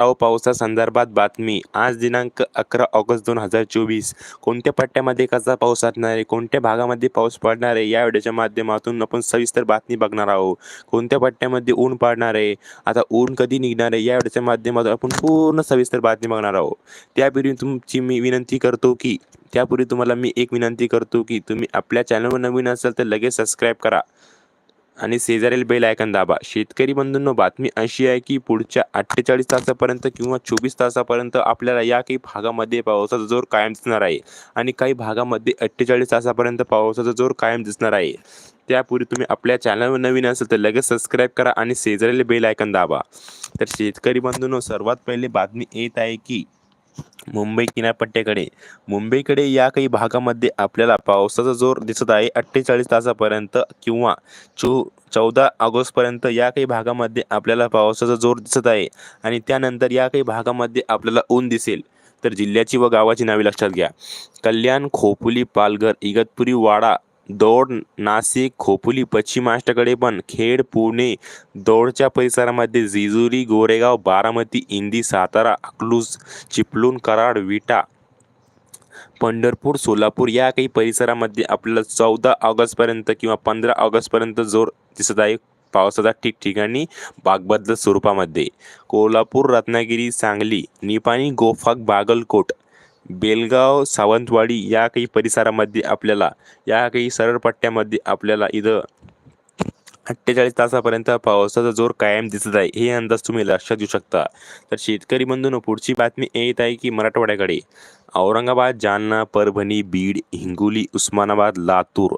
अहो पावसासंदर्भात बातमी. आज दिनांक अकरा ऑगस्ट दोन हजार चोवीस. कोणत्या पट्ट्यामध्ये कसा पाऊस असणार आहे? कोणत्या भागामध्ये पाऊस पडणार आहे? या व्हिडिओच्या माध्यमातून आपण सविस्तर बातमी बघणार आहोत. कोणत्या पट्ट्यामध्ये ऊन पडणार आहे? आता ऊन कधी निघणार आहे? या व्हिडिओच्या माध्यमातून आपण पूर्ण सविस्तर बातमी बघणार आहोत. त्यापूर्वी तुमची मी विनंती करतो की त्यापूर्वी तुम्हाला मी एक विनंती करतो की तुम्ही आपल्या चॅनलवर नवीन असाल तर लगेच सबस्क्राईब करा. आणि शेजारील बेल आयकन दाबा. शेतकरी बंधूंनो बातमी अशी आहे की पुढच्या अठ्ठेचाळीस तासापर्यंत किंवा चोवीस तासापर्यंत आपल्याला या काही भागामध्ये पावसाचा जोर कायम दिसणार आहे. आणि काही भागामध्ये अठ्ठेचाळीस तासापर्यंत पावसाचा जोर कायम दिसणार आहे. त्यापूर्वी तुम्ही आपल्या चॅनलवर नवीन असेल तर लगेच सबस्क्राईब करा आणि शेजारील बेल आयकन दाबा. तर शेतकरी बंधूंनो सर्वात पहिले बातमी येत आहे की मुंबई किनारपट्ट्याकडे मुंबईकडे या काही भागामध्ये आपल्याला पावसाचा जोर दिसत आहे. अठ्ठेचाळीस तासापर्यंत किंवा चो चौदा ऑगस्टपर्यंत या काही भागामध्ये आपल्याला पावसाचा जोर दिसत आहे आणि त्यानंतर या काही भागामध्ये आपल्याला ऊन दिसेल. तर जिल्ह्याची व गावाची नावे लक्षात घ्या. कल्याण खोपोली पालघर इगतपुरी वाडा दौड नाशिक खोपोली पश्चिम महाराष्ट्राकडे पण खेड पुणे दौडच्या परिसरामध्ये जेजुरी गोरेगाव बारामती इंदी सातारा अकलूज चिपळूण कराड विटा पंढरपूर सोलापूर या काही परिसरामध्ये आपल्याला चौदा ऑगस्टपर्यंत किंवा पंधरा ऑगस्टपर्यंत जोर दिसत आहे पावसाचा ठिकठिकाणी बागबदल स्वरूपामध्ये. कोल्हापूर रत्नागिरी सांगली निपाणी गोफाक बागलकोट बेलगाव सावंतवाडी या काही परिसरामध्ये आपल्याला या काही सरळ पट्ट्यामध्ये आपल्याला इथं अठ्ठेचाळीस तासापर्यंत पावसाचा जोर कायम दिसत आहे. हे अंदाज तुम्ही लक्षात घेऊ शकता. तर शेतकरी बंधून पुढची बातमी येत आहे की मराठवाड्याकडे. औरंगाबाद जालना परभणी बीड हिंगोली उस्मानाबाद लातूर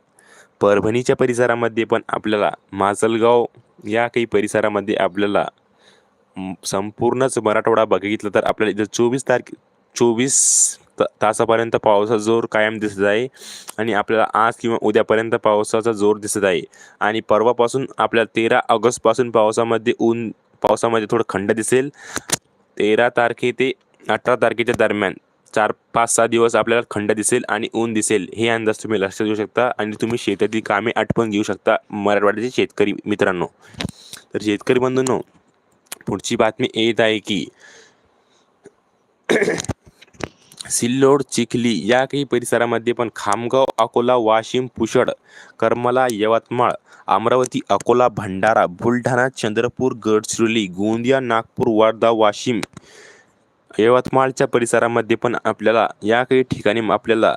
परभणीच्या परिसरामध्ये पण आपल्याला माजलगाव या काही परिसरामध्ये आपल्याला संपूर्णच मराठवाडा बघितलं तर आपल्याला इथं चोवीस तारखे चोवीस तासापर्यंत पावसाचा जोर कायम दिसत आहे आणि आपल्याला आज किंवा उद्यापर्यंत पावसाचा जोर दिसत आहे. आणि परवापासून आपल्याला तेरा ऑगस्टपासून पावसामध्ये ऊन पावसामध्ये थोडं खंड दिसेल. तेरा तारखे ते अठरा तारखेच्या दरम्यान चार पाच सहा दिवस आपल्याला खंड दिसेल आणि ऊन दिसेल. हे अंदाज तुम्ही लक्षात घेऊ शकता आणि तुम्ही शेतातील कामे आठवण घेऊ शकता मराठवाड्याचे शेतकरी मित्रांनो. तर शेतकरी बंधूंनो पुढची बातमी येत आहे की सिल्लोड चिखली या काही परिसरामध्ये पण खामगाव अकोला वाशिम पुषड करमला यवतमाळ अमरावती अकोला भंडारा बुलढाणा चंद्रपूर गडचिरोली गोंदिया नागपूर वर्धा वाशिम यवतमाळच्या परिसरामध्ये पण आपल्याला या काही ठिकाणी आपल्याला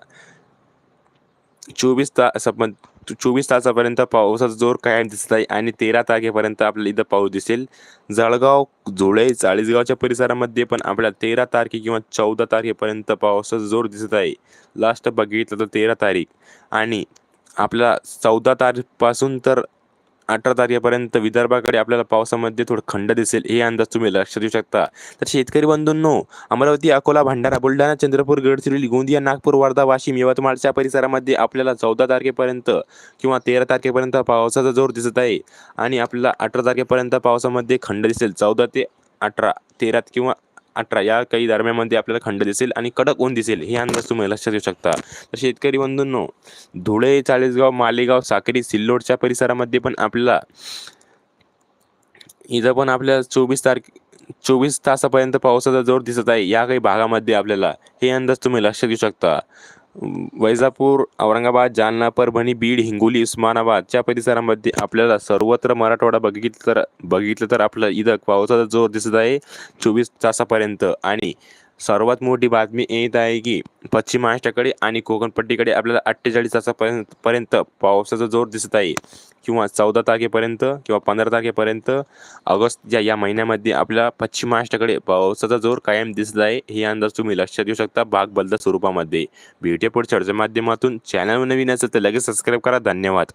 चोवीस तास चोवीस तासापर्यंत पावसाचा जोर कायम दिसत आहे आणि तेरा तारखेपर्यंत आपल्याला इथं पाऊस दिसेल. जळगाव धुळे चाळीसगावच्या परिसरामध्ये पण आपल्याला तेरा तारखे किंवा चौदा तारखेपर्यंत पावसाचा जोर दिसत आहे. लास्ट बघितलं तर तेरा तारीख. आणि आपल्याला चौदा तारखेपासून तर अठरा तारखेपर्यंत विदर्भाकडे आपल्याला पावसामध्ये थोडं खंड दिसेल. हे अंदाज तुम्ही लक्षात देऊ शकता. तर शेतकरी बंधूंनो अमरावती अकोला भंडारा बुलढाणा चंद्रपूर गडचिरोली गोंदिया नागपूर वर्धा वाशिम यवतमाळच्या परिसरामध्ये आपल्याला चौदा तारखेपर्यंत किंवा तेरा तारखेपर्यंत पावसाचा जोर दिसत आहे. आणि आपल्याला अठरा तारखेपर्यंत पावसामध्ये खंड दिसेल. चौदा ते अठरा तेरा किंवा अठरा या काही दरम्यानमध्ये आपल्याला खंड दिसेल आणि कडक ऊन दिसेल. हे अंदाज तुम्ही लक्षात घेऊ शकता. तर शेतकरी बंधूंनो धुळे चाळीसगाव मालेगाव साक्री सिल्लोडच्या परिसरामध्ये पण आपल्याला इथं पण आपल्या चोवीस तारखे चोवीस तासापर्यंत पावसाचा जोर दिसत आहे. या काही भागामध्ये आपल्याला हे अंदाज तुम्ही लक्षात घेऊ शकता. वैजापूर औरंगाबाद जालना परभणी बीड हिंगोली उस्मानाबादच्या परिसरामध्ये आपल्याला सर्वत्र मराठवाडा बघितलं तर बघितलं तर आपलं इथं पावसाचा जोर दिसत आहे चोवीस तासापर्यंत. आणि सर्वात मोठी बातमी येत आहे की पश्चिम महाराष्ट्राकडे आणि कोकणपट्टीकडे आपल्याला अठ्ठेचाळीस तासापर्यंत पर्यंत पावसाचा जोर दिसत आहे. किंवा चौदा तारखेपर्यंत किंवा पंधरा तारखेपर्यंत ऑगस्ट या या महिन्यामध्ये आपल्याला पश्चिम महाराष्ट्राकडे पावसाचा जोर कायम दिसत आहे हे अंदाज तुम्ही लक्षात घेऊ शकता भाग बदल स्वरूपामध्ये. भेटे पुढच्या माध्यमातून चॅनल नवीन असेल तर लगेच सबस्क्राईब करा. धन्यवाद.